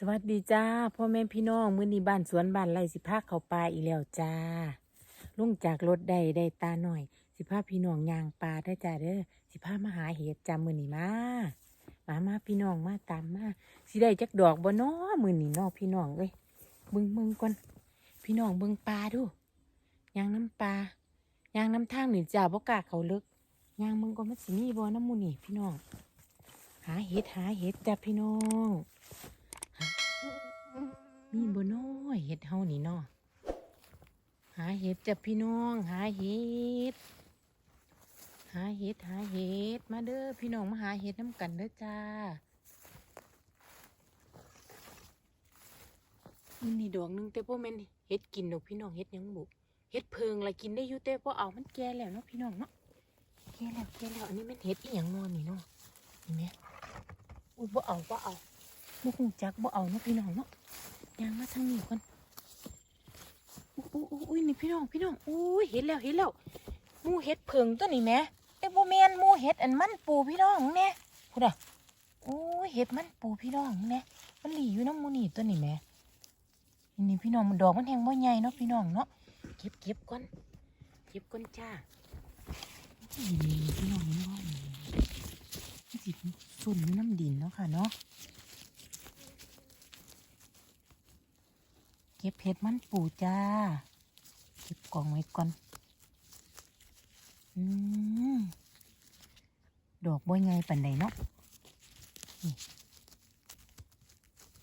สวัสดีจ้าพ่อแม่พี่น้องมื้อนี้บ้านสวนบ้านไร่สิพาเข้าป่าอีแล้วจ้าลุงจากรถได้ได้ตาหน่อย สิพาพี่น้องย่างป่าได้จ้าเด้อสิพามาหาเห็ดจ้ามื้อนี้มามามาพี่น้องมาตามมาสิได้จักดอกบ่น้อมื้อนี้น้อพี่น้องเอ้ยเบิ่งเบิ่งก่อนพี่น้องเบิ่งปลาดูย่างน้ำปลาย่างน้ำทางนี่จ้าบ่กล้าเขาลึกย่างเบิ่งก่อนมันสิมีบ่น้ำมูนี่พี่น้อง หาเห็ดหาเห็ดจ้าพี่น้อง มีบ่น้อยเห็ดเฮานี่เนาะหาเห็ดจ้ะพี่น้อง หาเห็ด หาเห็ดหาเห็ดมาเด้อพี่น้องมาหาเห็ดน้ำกันเด้อจ้ามันนี่ดอกนึงแต่พ่แม่นเห็ดกินดอกพี่น้องเห็ดยังบุเห็ดเพิงละไรกินได้อยู่แต่พ่เอามันแก่แล้วเนาะพี่น้องเนาะแก่แล้วแก่แล้วอันนี้มันเห็ดอีหยังนอนนี่เนาะนี่แม่อุ้ยบ่เอาบ่เอาบ่คงจักบ่เอาเนาะพี่น้องเนาะ ยางมาทางนี้ก่อนอู้อู้อู้อุ้ยนี่พี่น้องพี่น้องอุ้ยเห็นแล้วเห็นแล้วมูเห็ดเพิงตัวนี้แหม่แต่บ่แม่นมูเห็ดอันมันปูพี่น้องแน่พูดอะโอ้ยเห็ดมันปูพี่น้องแน่มันหลีอยู่น้ำมูนี่ตัวนี้แหม่นี่นี่พี่น้องมันดอกมันแห้งบ่ใหญ่เนาะพี่น้องเนาะเก็บเก็บก่อนเก็บก่อนจ้านี่พี่น้องนบ่นี่มันสิส่วนน้ำดินเนาะค่ะเนาะ เก็บเห็ดมันปูจ้า เก็บกล่องไว้ก่อนอืมดอกบัวใหญ่ปันใดเนาะ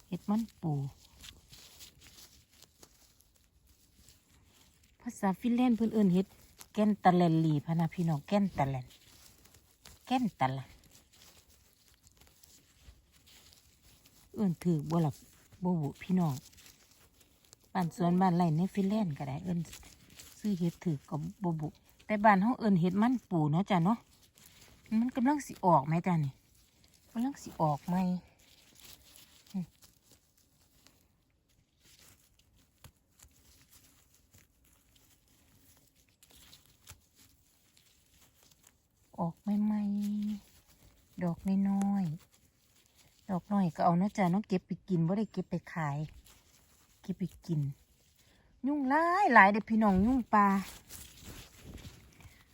เห็ดมันปูภาษาฟินแลนด์เพื่อนเอื่นเห็ดแก่นตะเลนลีพนะพี่น้องแก่นตะเลนแก่นตะละเอื่นถือบ่หลับบ่บุพี่น้อง บ้านสวนบ้านไรในฟินแลนด์ก็ได้เอิ้นซื้อเห็ดถือกับบบุแต่บ้านเขาเอิ้นเห็ดมันปูเนาะจ้ะเนาะมันกำลังสิออกไหมจ้ะนี่กำลังสิออกไหมอืมออกใหม่ดอกน้อยๆดอกน้อยก็เอาเนาะจ้ะเนาะเก็บไปกินว่าได้เก็บไปขาย ก็บไปกิน ยุ่งหลายหลายเด็กพี่น้องยุ่งปลา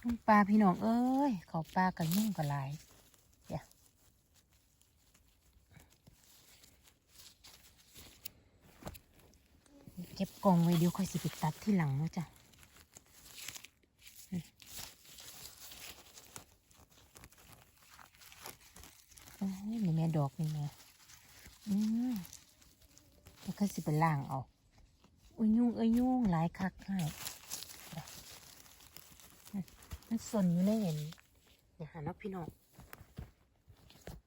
ยุ่งปลาพี่น้องเอ้ยเขาปลากับยุ่งกับหลายเดี๋ยวเก็บกล่องไว้เดี๋ยวค่อยสิไปตัดที่หลังเนาะจ้ะมโอ้ยนี่แม่ดอกนี่แม่อืม แล้วก็สิไปล่างเอาอุ้ยยุ่งเอ้ยยุ่งหลายคักให้มันสนอยู่ในเห็นอย่าหาเนาะพี่น้อง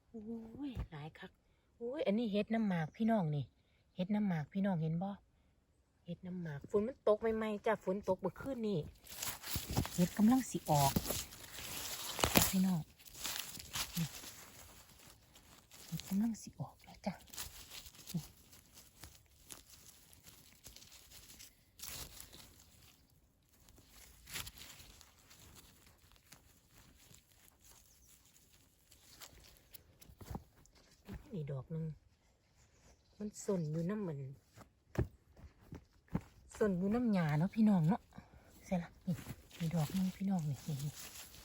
โอ้ยหลายคักโอ้ยอันนี้เฮ็ดน้ำหมากพี่น้องนี่เฮ็ดน้ำหมากพี่น้องเห็นบ่เฮ็ดน้ำหมากฝนมันตกใหม่ๆจ้ะฝนตกเมื่อคืนนี่เฮ็ดกำลังสิออกจ้ะพี่น้องนี่เฮ็ดกำลังสิออกแล้วจ้ะ นี่ด อกหนึ่งมันสนอยู่น้ำเหมือนสนอยู่น้ำหยาเนาะพี่น้องเนาะใช่ละนี่มีดอกนึงพี่น้องนี่นี่นี่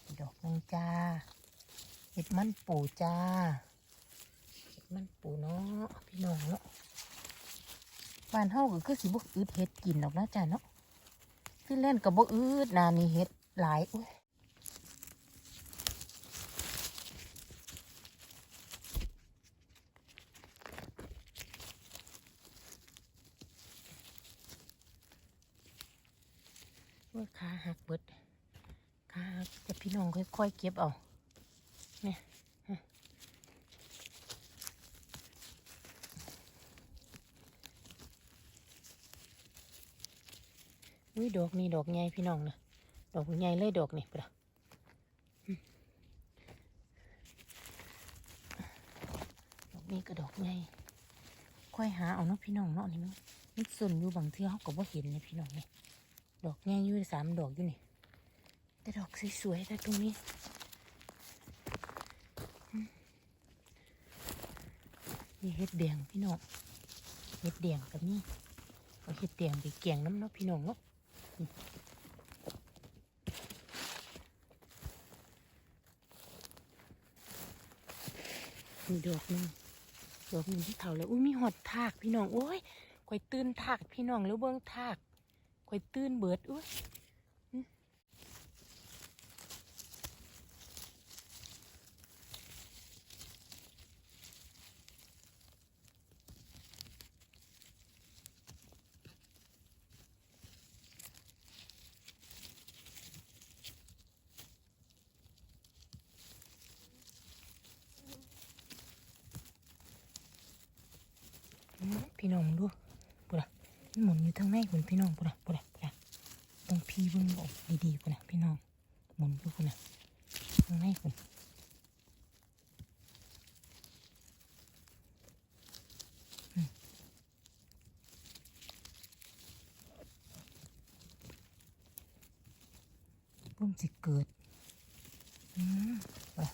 มีดอกนึงจ้าเห็ดมันปูจ้าเห็ดมันปูเนาะพี่น้องเนาะบ้านเฮาก็คือสิบกอึดเห็ดกินดอกนะจ้าเนาะที่เล่นกับบกอึดนานี่เห็ดหลายอุ้ย ว่าขาหักเบิดขาหักแต่พี่น้องค่อยๆเก็บเอาเนี่ยอุ้ยดอกนี่ดอกใหญ่พี่น้องนะดอกใหญ่เลยดอกนี่ปะดอกนี้ก็ดอกใหญ่ค่อยหาเอาเนาะพี่น้องเนาะนี่มันมันส่วนอยู่บางเที่เขาก็บ่เห็นเลยพี่น้องเนี่ย ดอกแง่ยู่สามดอกอยู่นี่ แต่ดอกสวยๆแต่ตรงนี้มนี่เห็ดแดงพี่น้องเห็ดแดงกับนี่เอาเห็ดแดงไปแกงน้ำเนาะพี่น้องเนาะมีดอกนึงดอกนึงที่เถาแล้วอุ้ยมีหอดทากพี่น้องโอ้ยข่อยตื่นทากพี่น้องแล้วเบิ้องทาก ข่อยตื่นเบิดอุ้ยอืมพี่น้องดูปุระมัน หมุนอยู่ทางในคุณพี่น้องปุระปุระปุระต้องพี่เบิ่งออกดีๆปุระพี่น้องหมุนอยู่ปุระทางในคุณอืมเพิ่มสิเกิดอืมปุระ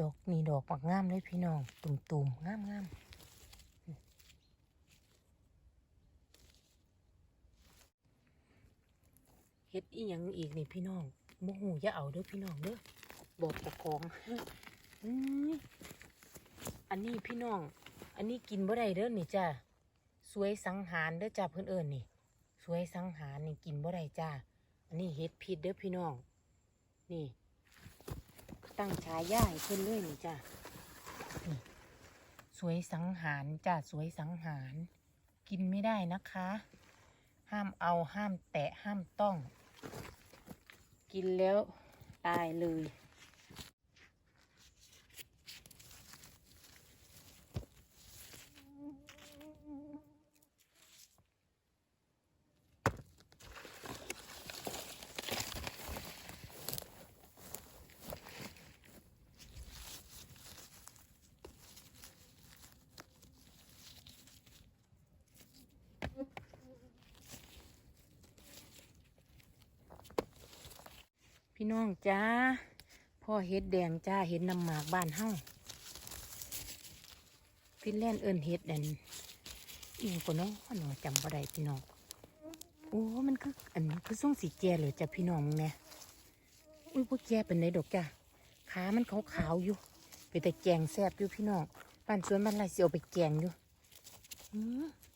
ดอกนี่ดอกปักงามเลยพี่น้อง ตุ่มๆงามงามเฮ็ดอีหยังอีกนี่พี่น้องโมโหอย่าเอาเด้อพี่น้องเด้อบอกปกครองอันนี้พี่น้อง อันนี้กินบ่ได้เด้อนี่จ้าสวยสังหารเด้อจ้าเพื่อนเอิญนี่ สวยสังหารนี่กินบ่ได้จ้าอันนี้เฮ็ดพิษเด้อพี่น้อง นี่ ตั้งฉายาให้เพิ่นเลยนี่จ้ะนี่สวยสังหารจ้ะสวยสังหาร กินไม่ได้นะคะ ห้ามเอาห้ามแตะห้ามต้อง กินแล้วตายเลย พี่น้องจ้าพ่อเฮ็ดแดงจ้าเห็ดน้ำหมากบ้านเฮาฟินแลนด์เอิญเฮ็ดอันอีกคนน้องหนูจำบ่ได้พี่น้องโอ้ มันคืออันคือส่งสีแก่เลยจ้ะพี่น้องแม่ยอุ้ยพวกแก่เป็นไหนดอกจ้าขามันขาวๆอยู่ไปแต่แกงแซ่บอยู่พี่น้องบ้านสวนบ้านไรเสียวไปแกงอยู่อ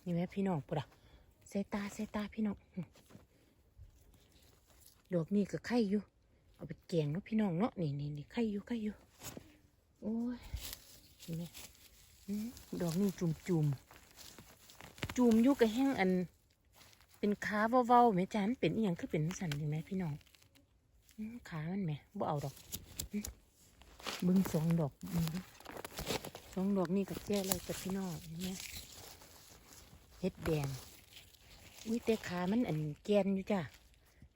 นี่แม่พี่น้องปุ๊ดะใส่ตาใส่ตาพี่น้องดอกนี่ก็ไข่อยู่ เอาไปแกงเนาะพี่น้องเนาะนี่นี่นี่ไข่อยู่ไข่อยู่โอ้ยเห็นไหมดอกนี่จุ่มจุ่มจุ่มอยู่กับแห้งอัน เป็นขาเว้าๆไหมจ้ามันเป็นอีหยังคือเป็นสันเห็นไหมพี่น้องขามันไหมบ่เอาดอกบึ้งสองดอกสองดอกนี่กับแจ้เลยกับพี่น้องเห็นไหมเฮ็ดแดงอุ้ยแต่ขามันอันแกนอยู่จ้า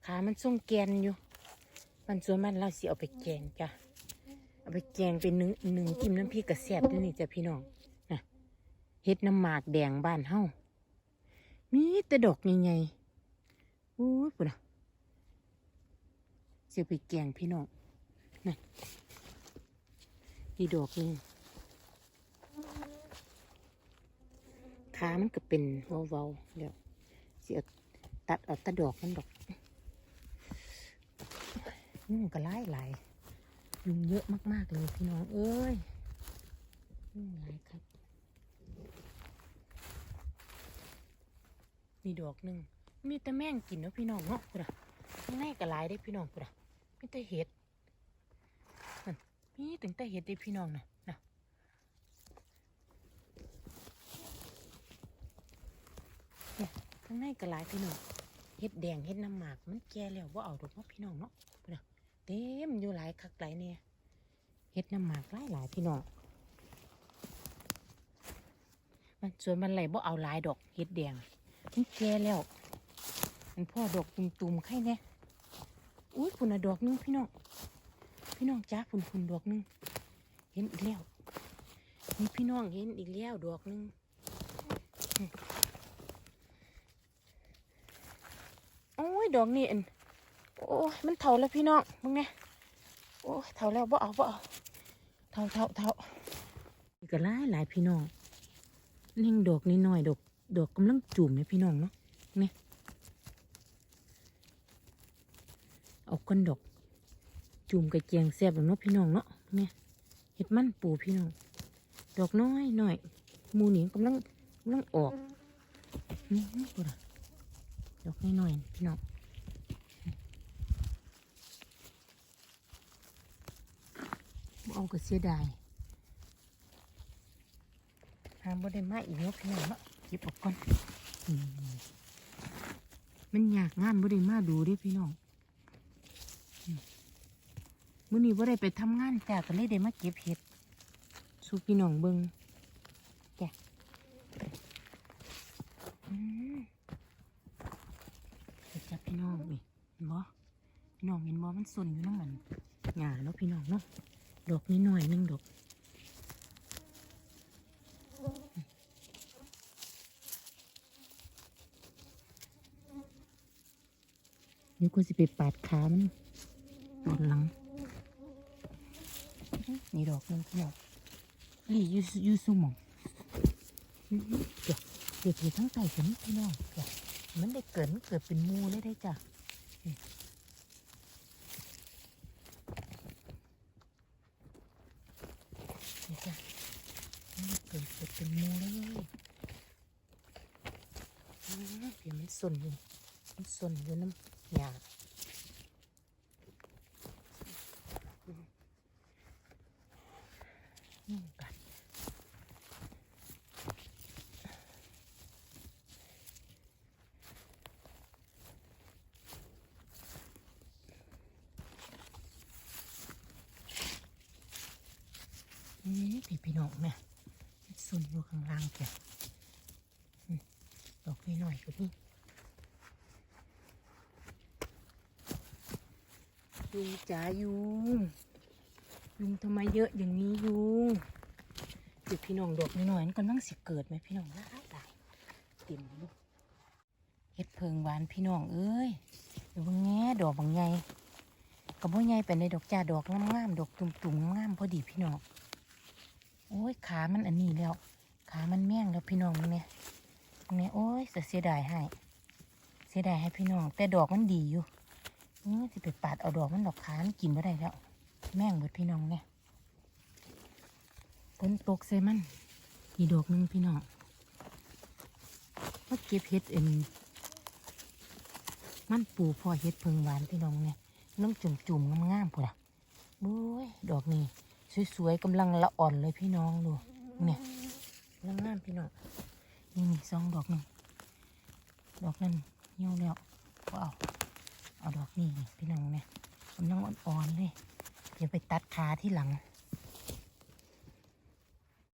ขามันทรงแกนอยู่ มันส่วนมันเราสิเอาไปแกงจ้ะเอาไปแกงเป็นหนึ่งหนึ่งจิ้มน้ำพริกกระแสบด้วยนี่จ้ะพี่น้องนะเฮ็ดน้ำหมากแดงบ้านเฮามีแต่ดอกใหญ่ๆอู้ปุ่นอะสิเอาไปแกงพี่น้องนะนี่ดอกนึงขามันก็เป็นเว้าๆแล้วสิเอาตัดเอาตะดอกมันดอก ยุ่งก็ไล่ไหลยุงเยอะมากๆเลยพี่น้องเอ้ยยุ่งหลายครับ มีดอกหนึ่งมีแต่แม่งกินเนาะพี่น้องเนาะพุดะข้างในก็หลายได้พี่น้องพุดะมีแต่เห็ดนั่นมีถึงแต่เห็ดได้พี่น้องนะนะเนี่ยข้างในก็หลายพี่น้องเห็ดแดงเห็ดน้ำหมากมันแก่แล้วว่าเอาดอกเนาะพี่น้องเนาะ เต็มอยู่หลายคักหลายเนี่ยเฮ็ดน้ำหมากหลายหลายพี่น้องมันสวนมันไหลบ่เอาลายดอกเฮ็ดแดงมันแก่แล้ว มันพ่อดอกตุ่มๆไข่เนี่ยอุ้ยคุณอะดอกนึงพี่น้องพี่น้องจ้าคุนคุณดอกนึงเห็นอีกแล้วนี่พี่น้องเห็นอีกแล้วดอกนึงโอ้ยดอกนี่อัน โอ้มันเถาแล้วพี่น้องมึงเนี่ยโอ้เถาแล้วบ่เอาบ่เอาเถาเถาเถานี่ก็หลายหลายพี่น้องนี่งดอกนิดหน่อยดอกดอกกำลังจุ่มเนี่ยพี่น้องเนาะนี่เอาก้นดอก จุ่มกระเจียงแซ่บแล้วเนาะพี่น้องเนาะเนี่ยเห็ดมันปูพี่น้อง ดอกน้อยหน่อยมูหนีกำลังกำลังออกนี่นี่กูนะดอกน้อยพี่น้อง เอาก็เสียดายหาบ่ได้มาอีกเนาะพี่น้องเนาะเก็บออกก่อนอืมมันอยากงานบ่ได้มาดูเดิพี่น้องมื่อนี้ว่าได้ไปทำงานจ้าก็เลยได้มาเก็บเห็ดสู่พี่น้องเบิงจ้ะอืมเห็ดจ้ะพี่น้องนี่เห็นบ่พี่น้องเห็นบ่มันสนอยู่น้ำมันหงาเนาะพี่น้องเนาะ ดอกนิดหน่อยๆหนึงดอกเดี๋ยวกูสิไปปาดขามันปวดหลัง นี่ดอกนึงพี่น้องลีอยูอยูซุหมองอื้อหือเดี๋ยวเดี๋ยวอยู่ทั้งไตกันนี่พี่น้องเดี๋ยวมันได้เกิดมันเกิดเป็นหมูเลยได้จ้ะนี่นี่จ้ะมันได้ เกิดเกิดเป็นมูเลยเดี๋ยวมันสนอยู่มันสนอยู่น้ำหยาอืมกันนี่พี่พี่น้องแม่ย ส่วนอยู่ข้างล่างแกอืมดอกน้อยๆก็นี่ยุงจ๋ายุง ยุงทำไมเยอะอย่างนี้ยุงเดี๋ยวพี่น้องดอกน้อยๆมันกำลังสิเกิดไหมพี่น้องได้ได้เต็มลูกเฮ็ดเพิงหวานพี่น้องเอ้ยเดี๋ยวบางแง่ดอกบางไงกับบ่ใหญ่ไปในดอกจ้าดอกงามๆดอกตุ่มๆงามพอดีพี่น้อง โอ้ยขามันอันนี้แล้ว ขามันแม่งแล้วพี่น้องเนี่ยเนี่ยโอ้ยเสียดายให้ เสียดายให้พี่น้อง แต่ดอกมันดีอยู่เออสิไปปาดเอาดอกมันดอกขามันกินไม่ได้แล้ว แม่งเบิดพี่น้องเนี่ยฝนตกใส่มันอีดอกหนึงพี่น้องว่าเก็บเห็ดเอ็นมันปูพอเห็ดเพิงหวานพี่น้องเนี่ยน้องจุ่มจุ่มๆงามๆพุ่นอะโอ้ยดอกนี้ สวยๆกำลังละอ่อนเลยพี่น้องดูเนี่ยกำลังงามพี่น้องนี่นี่สองดอกหนึ่งดอกนั้นเหี่ยวแล้วก็เอาเอาดอกนี้พี่น้องเนี่ยกำลังอ่อนๆเลยเดี๋ยวไปตัดขาที่หลัง